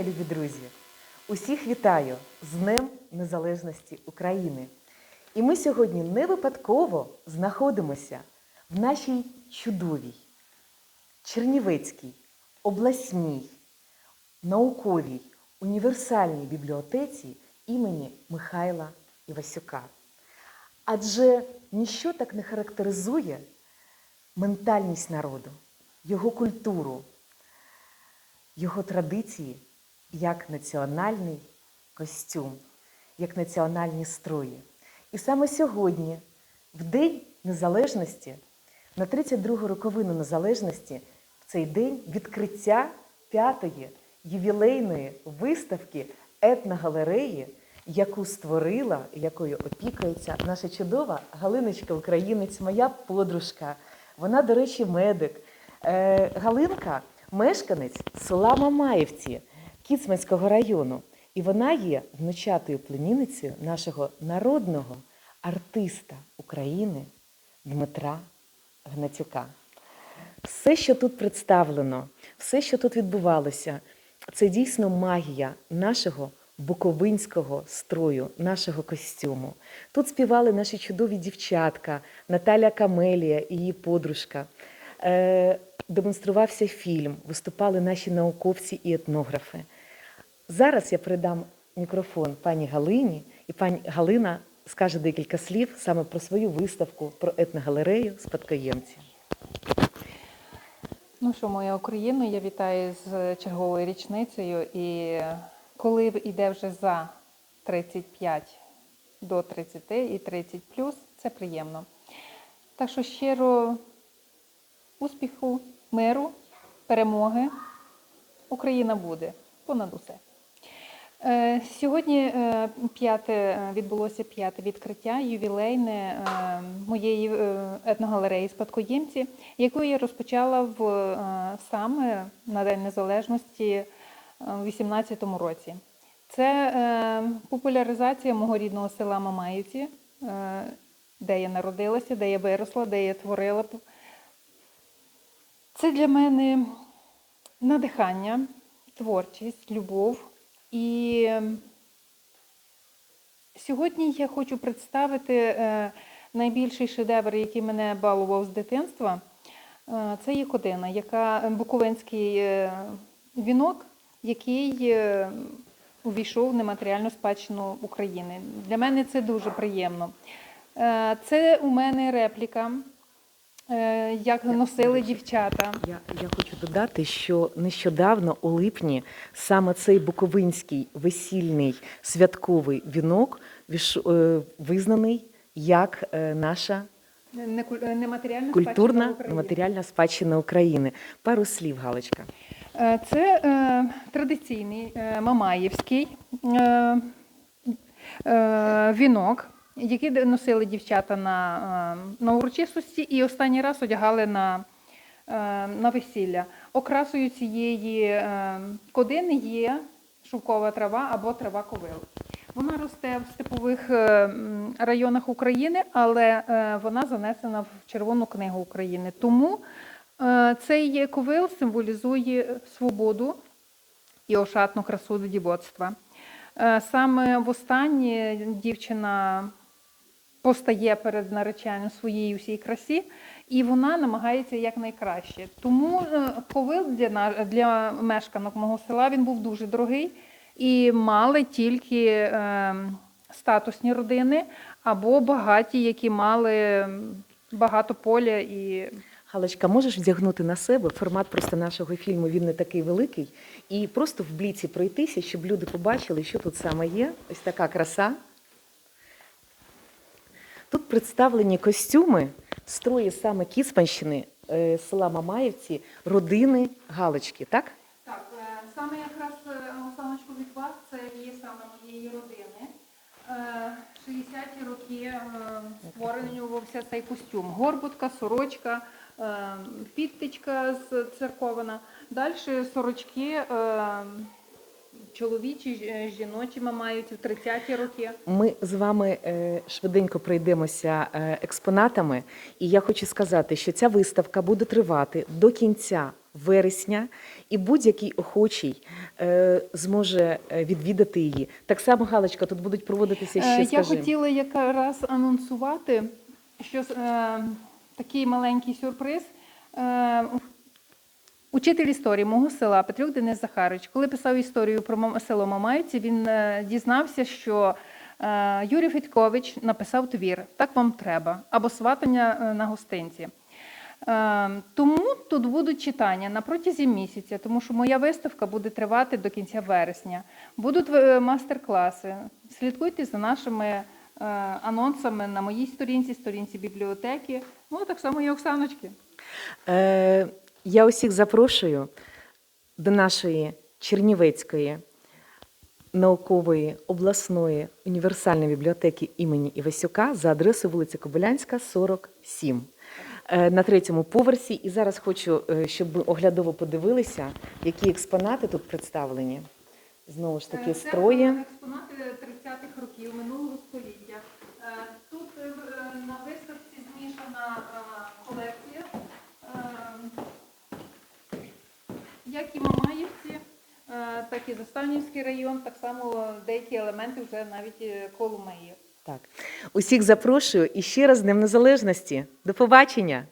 Любі друзі, усіх вітаю з Днем Незалежності України. І ми сьогодні не випадково знаходимося в нашій чудовій Чернівецькій обласній науковій універсальній бібліотеці імені Михайла Івасюка. Адже ніщо так не характеризує ментальність народу, його культуру, його традиції як національний костюм, як національні строї. І саме сьогодні, в День Незалежності, на 32-гу роковину незалежності, в цей день відкриття п'ятої ювілейної виставки етногалереї, яку створила, якою опікується наша чудова Галиночка Українець, моя подружка. Вона, до речі, медик. Е, Галинка мешканець села Мамаївці Кіцманського району. І вона є внучатою племінницею нашого народного артиста України Дмитра Гнатюка. Все, що тут представлено, все, що тут відбувалося, це дійсно магія нашого буковинського строю, нашого костюму. Тут співали наші чудові дівчатка Наталя Камелія і її подружка. Е, демонструвався фільм, виступали наші науковці і етнографи. Зараз я передам мікрофон пані Галині, і пані Галина скаже декілька слів саме про свою виставку, про етногалерею спадкоємці. Ну що, моя Україна, я вітаю з черговою річницею. І коли йде вже за 35 до 30 і 30 плюс, це приємно. Так що щиро успіху, миру, перемоги. Україна буде понад усе. Е, Сьогодні е, п'яте е, відбулося п'яте відкриття ювілейне моєї етногалереї спадкоємці, яку я розпочала в саме на День Незалежності у 18-му році. Це популяризація мого рідного села Мамаївці, де я народилася, де я виросла, де я творила. Це для мене надихання, творчість, любов. І сьогодні я хочу представити е, найбільший шедевр, який мене балував з дитинства. Е, Це є ходина, яка буковинський е, вінок, який увійшов в нематеріальну спадщину України. Для мене це дуже приємно. Це у мене репліка, як носили дівчата. Я, я хочу додати, що нещодавно у липні саме цей буковинський весільний святковий вінок е, визнаний як е, наша Нематеріальна культурна України. матеріальна спадщина України. Пару слів, Галочка. Е, Це е, традиційний е, мамаївський е, е, вінок, де- носили дівчата на, е, на урочистості і останній раз одягали на, е, на весілля. Окрасою цієї е, кодини є шовкова трава або трава ковил. Вона росте в степових районах України, але вона занесена в Червону книгу України. Тому цей ковил символізує свободу і ошатну красу дівоцтва. Саме востаннє дівчина постає перед нареченням в своїй усій красі, і вона намагається якнайкраще. Тому е, ковил для, на- для мешканок мого села він був дуже дорогий і мали тільки е, статусні родини або багаті, які мали багато поля і Галочка, можеш вдягнути на себе формат просто нашого фільму він не такий великий, і просто в бліці пройтися, щоб люди побачили, що тут саме є. Ось така краса. Тут представлені костюми строї саме Кіцманщини, е, села Мамаївці, родини Галочки, так? Так, е, саме якраз е, Оксаночку від вас це є саме моєї родини. Е, 60-ті роки створювався цей костюм. Горбутка, сорочка, підтичка з церковина. Далі сорочки чоловічі, ж- жіночі мають в 30-ті роки. Ми з вами е, швиденько пройдемося е, експонатами, і я хочу сказати, що ця виставка буде тривати до кінця вересня, і будь-який охочий е, зможе е, відвідати її. Так само, Галочка, тут будуть проводитися ще Е, Я скажи. хотіла якраз анонсувати, що е, такий маленький сюрприз. Учитель історії мого села Петрюк Денис Захарович, коли писав історію про село Мамаївці, він е, дізнався, що е, Юрій Федькович написав твір Так вам треба або сватання е, на гостинці. Тому тут будуть читання на протязі місяця, тому що моя виставка буде тривати до кінця вересня. Будуть мастер-класи. Слідкуйте за нашими анонсами на моїй сторінці, сторінці бібліотеки. Ну так само і Оксаночки. Я усіх запрошую до нашої Чернівецької наукової обласної універсальної бібліотеки імені Івасюка за адресою вулиця Кобилянська, 47. е, На третьому поверсі. І зараз хочу, е, щоб ми оглядово подивилися, які експонати тут представлені. Знову ж таки, Е, Це строї. експонати 30-х років минулого століття. Тут на виставці змішана колекція, як і Мамаївці, е, так і Заставнівський район, так само деякі елементи вже навіть коло Коломиї. Так. Усіх запрошую і ще раз з Днем Незалежності. До побачення!